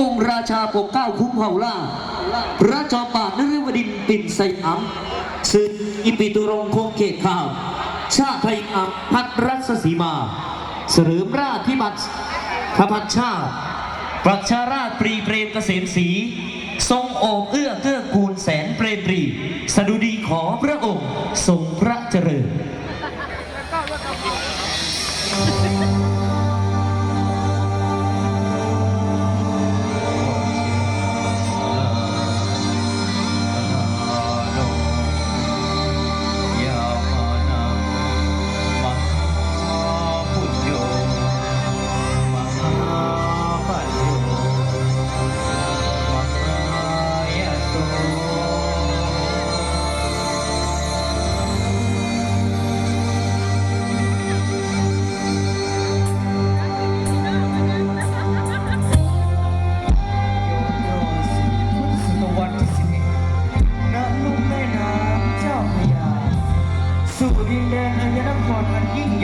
องค์ราชาปกเก้าคุ้มเฮาล่า พระจอมบาทนฤวดินปิ่นไซอัมซึ่งอิปิตุรงคงเขตข้าว ชาไทยอัมพัดรัศสีมา เสริมราชพิบัติขพันชาประชาราชปรีเปรมเกษมศรีทรงโอบเอื้อเกื้อ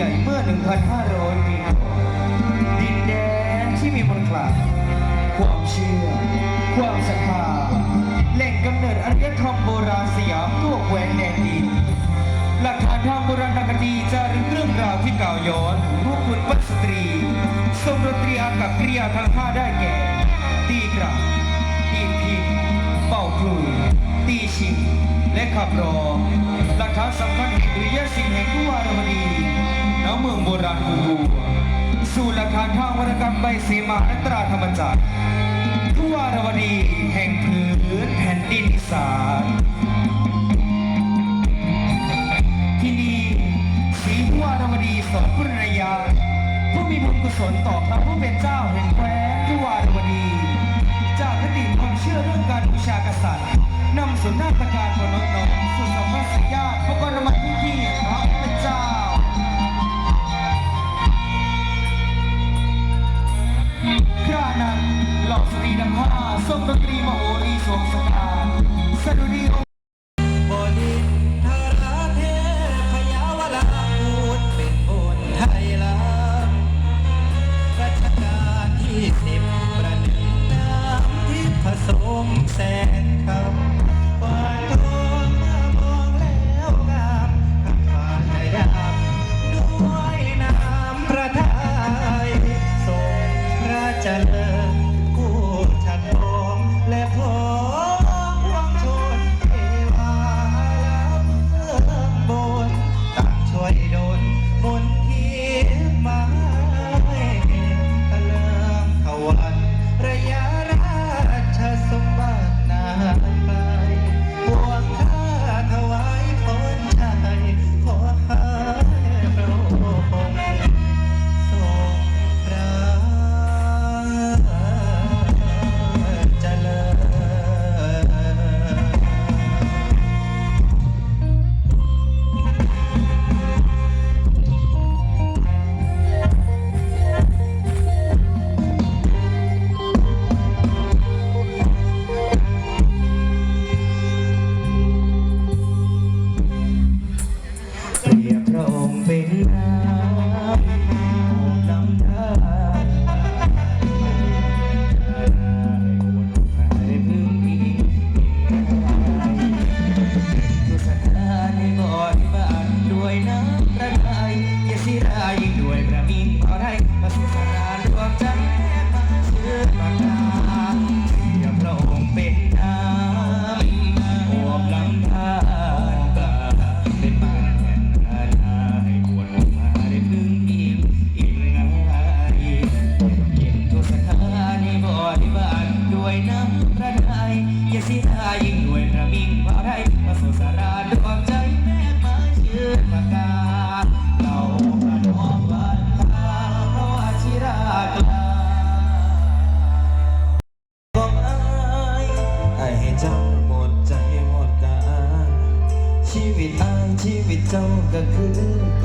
ใหญ่เมื่อ 1,500 ปีก่อนดินแดนที่มีมนต์ขลังความเชื่อ ความศรัทธาแหล่งกำเนิดอารยธรรมโบราณสยามทั่วแคว้นแดนดินหลักฐานทางโบราณคดีจะรึกเรื่องราวที่กล่าวย้อนรูปบุตรปัสตรีทรงดนตรีอากับกริยาทั้งห้าได้แก่ ตีกราบตีพินเป่าคลูตีชิงและขับร้องหลักฐานสำคัญแห่งดุริยศิลป์แห่งผู้วารวดี เมืองโบราณกูรูสู่หลักฐานทางวรรณกรรมใบเสมาและตราธรรมจักรผู้วารวดีแห่งพื้นแผ่นดินอีสานที่นี่ศรีผู้วารวดีสอนพุทธยาผู้มีบุญกุศลต่อพระผู้เป็นเจ้าแห่งแคว้นผู้วารวดี จากคติความเชื่อเรื่องการบูชากษัตริย์นำสุนทรการบนนกนกสุสัมภสิยาพระกรมัยพิธีพระเป็นเจ้า ครานั้นเหล่าสตรีดัง ชีวิตอายชีวิตเจ้าก็คือ